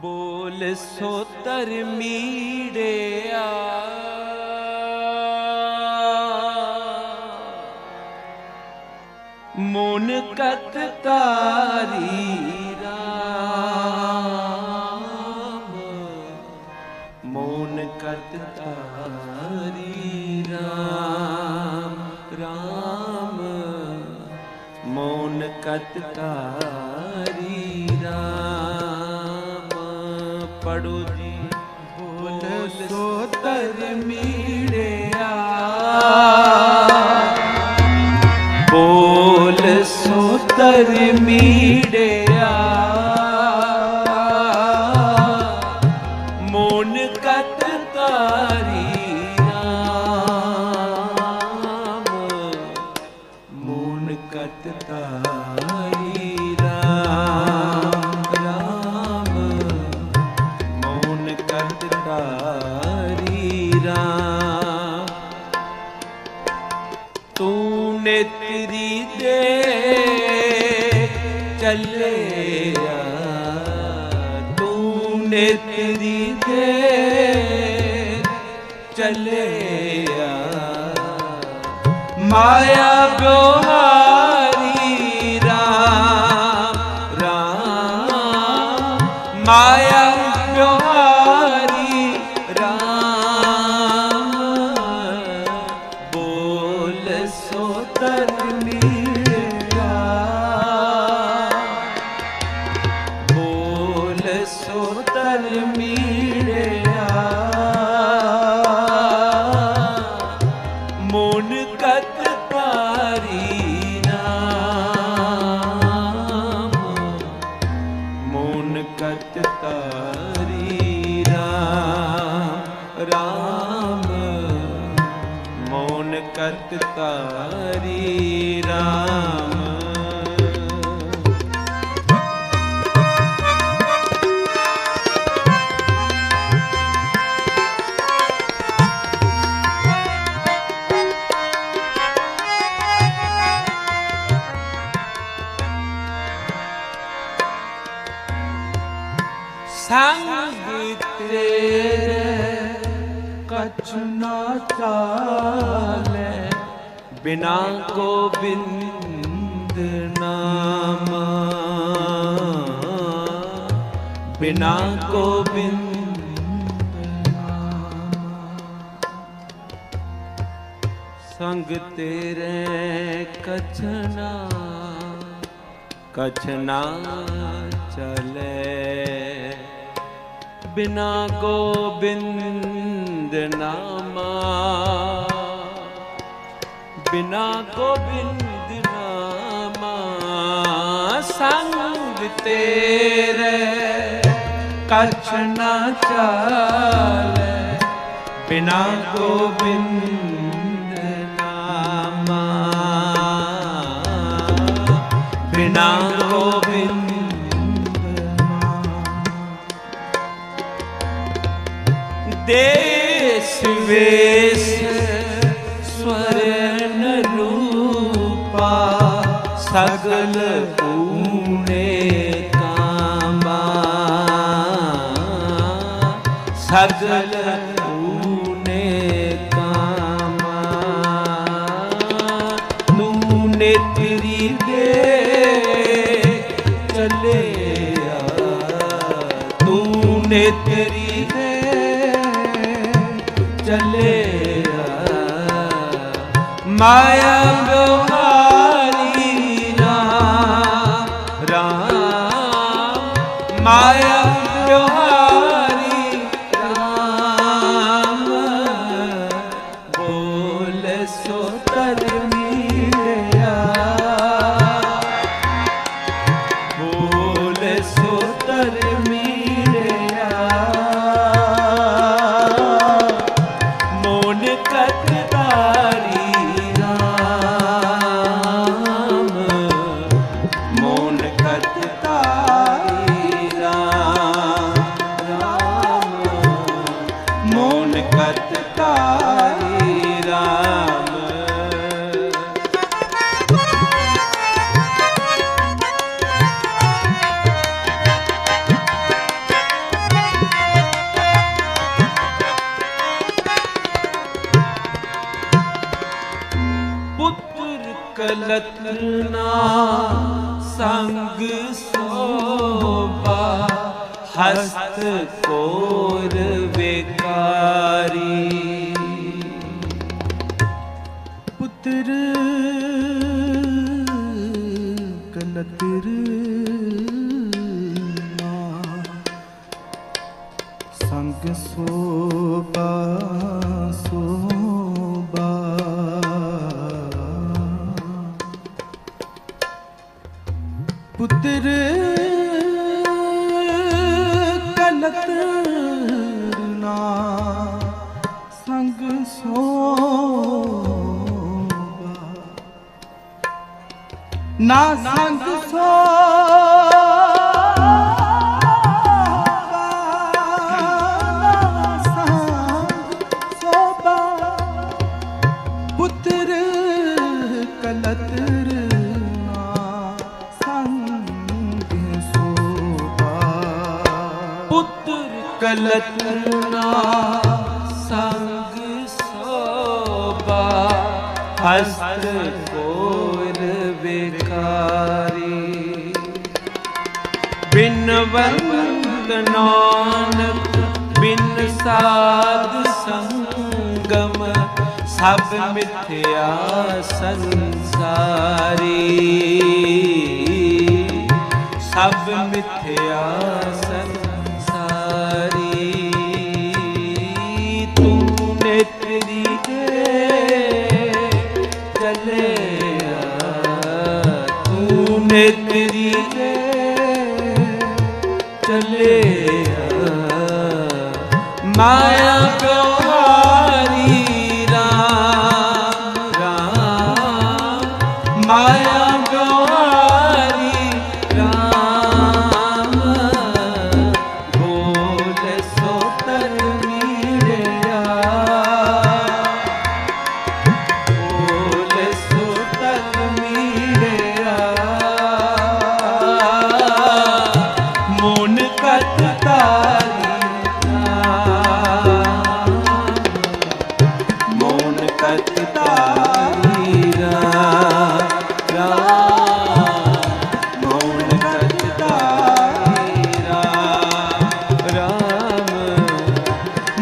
ਬੋਲ ਸੋਤਰ ਮੀੜਿਆ ਮੋਨ ਕਤ ਤਾਰੀ ਰਾਮ ਮੋਨ ਕਤ ਤਾਰੀ ਰਾਮ ਰਾਮ ਮੋਨ ਕਤ ਤਾਰੀ ਰਾਮ ਪੜੋ ਜੀ ਬੋਲ ਸੋਤਰ ਮੀੜਿਆ ਬੋਲ ਸੋਤਰ ਮੋਨ ਤਾਰੀ ਰਾਮ ਰਾਮ ਮੋਨ ਕਤ ਤਾਰੀ ਰਾਮ ਤੂੰ ਨੇਤਰੀ ਦੇ ਚੱਲਿਆ ਤੂੰ ਨੇਤਰੀ ਦੇ ਚੱਲਿਆ ਮਾਇਆ ਬਿਹਾਰੀ ਬੋਲ ਸੋ ਤਨ ਮੀੜਿਆ ਬੋਲ ਸੋ ਤਨ ਮੀੜਿਆ ਮੋਨ ਕਤ ਤਾਰੀ ਰਾਮ। ਸੰਗ ਤੇਰੇ ਕਛ ਨਾ ਚਾਲੇ ਬਿਨਾ ਗੋਬਿੰਦ ਨਾਮਾ ਬਿਨਾ ਗੋਬਿੰਦ ਸੰਗ ਤੇਰੇ ਕਛ ਨਾ ਕਛ ਚਲੇ। ਬਿਨਾ ਗੋਬਿੰਦ ਨਾਮਾ। ਬਿਨਾ ਗੋਬਿੰਦ ਨਾਮਾ ਸੰਗ ਤੇਰੇ। ਕਛ ਨਾ ਚਾਲੇ ਬਿਨਾ ਗੋਬਿੰਦ ਨਾਮਾ। ਬਿਨਾ ਗੋਬਿੰਦ ਦੇਸ ਵੇਸ ਸਗਲ ਪੂਨੇ ਕਾਮਾ ਸਗਲ ਪੂਨੇ ਕਾਮਾ ਤੂੰ ਨੇਤਰੀ ਦੇ ਚੱਲਿਆ ਤੂੰ ਨੇਤਰੀ ਦੇ ਚੱਲਿਆ ਮਾਇਆ ਬਿਹਾਰੀ ਸੋ ਤਰ ਮੀੜਿਆ ਬੋਲ ਸੋ ਤਰ ਮੀੜਿਆ ਮੋਨ ਕਤ ਕਲਤਨਾ ਸੰਗ ਸੋਬਾ ਹਸਤ ਕੋਰ ਵਿਕਾਰੀ। ਪੁੱਤਰ ਕਲਤਰ ਸੰਗ ਸੋਬਾ ਨਾ ਸੰਗ ਸੋਬਾ ਪੁੱਤਰ ਕਲਤਰ ਨਾ ਸੰਗ ਸੋਬਾ ਹਸਤ ਕੋਰ ਵਿਕਾਰੀ ਬਿਨਵੰਤ ਨਾਨਕ, ਬਿਨ ਸਾਧ ਸੰਗਮ, ਸਭ ਮਿਥਿਆ ਸੰਸਾਰੀ। ਸਭ ਮਿਥਿਆ ਸੰਸਾਰੀ। ਤੂੰ ਨੇਤਰੀ ਦੇ ਤੂੰ ਨੇਤਰੀ ਦੇ ਮਾਇਆ ਗਵਾਰੀ